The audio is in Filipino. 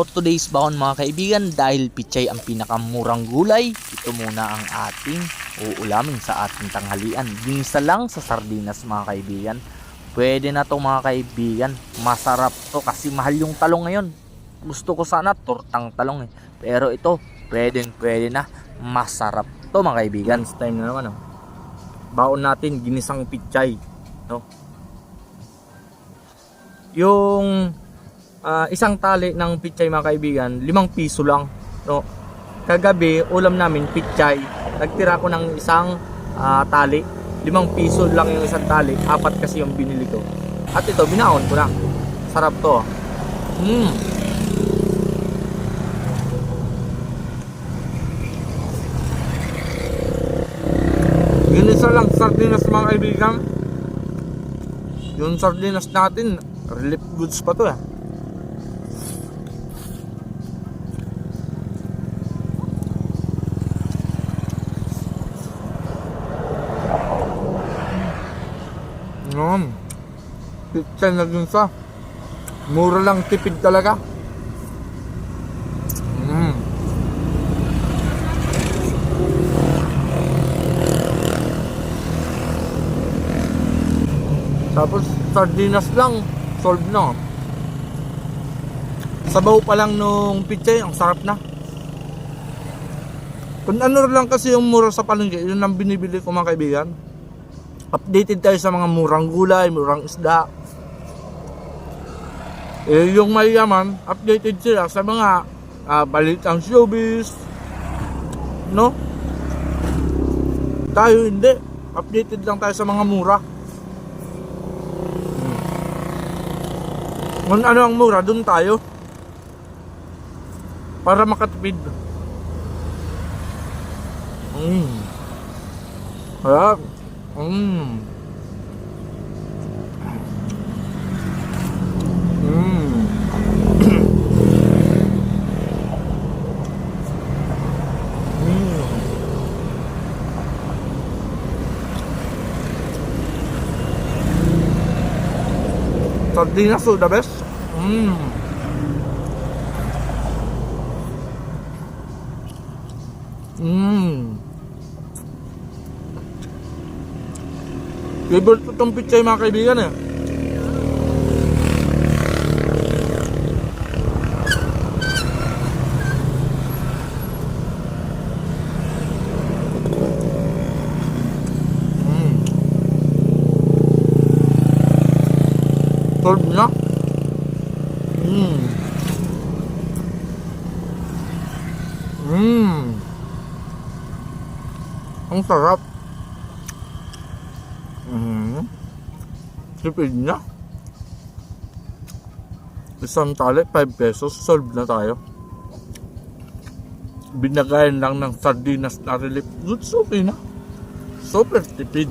For today's baon mga kaibigan, dahil pichay ang pinakamurang gulay, ito muna ang ating uulamin sa ating tanghalian. Ginisa lang sa sardinas mga kaibigan. Pwede na to mga kaibigan. Masarap to kasi mahal yung talong ngayon. Gusto ko sana tortang talong eh. Pero ito, pwedeng pwede na. Masarap to mga kaibigan. Lunch time na naman oh. Baon natin ginisang pichay, no? Yung ah, isang tali ng pichay mga kaibigan, limang piso lang, no? Kagabi ulam namin pichay. Nagtira ko ng isang ah, tali, limang piso lang yung isang tali, apat kasi yung binili ko. At ito binaon ko na. Sarap to. Mm. Ginisa lang sardinas mga kaibigan. Yung sardinas natin, relief goods pa to eh. Yun. Pizza na dun sa. Mura lang tipid talaga. Mm. Tapos sardinas lang, solve na. Sabaw pa lang nung pizza, ang sarap na. Kung ano lang kasi yung mura sa palengke, yun ang binibili ko mga kaibigan. Updated tayo sa mga murang gulay, murang isda. Eh, yung mayaman, updated sila sa mga ah, balitang showbiz. No? Tayo hindi. Updated lang tayo sa mga mura. Kung ano ang mura, dun tayo. Para makatipid. Mm. Harap. Mm. Mm. Mm. Sardinas to the best. Mm. Mm. Favorite ko tong pizza mga kaibigan eh. Solve na. Mm. Mm. Ang sarap. Mm. Tipid na. Isang tali, 5 pesos. Solve na tayo. Binagayan lang ng sardinas na relief goods. Okay na. Super tipid.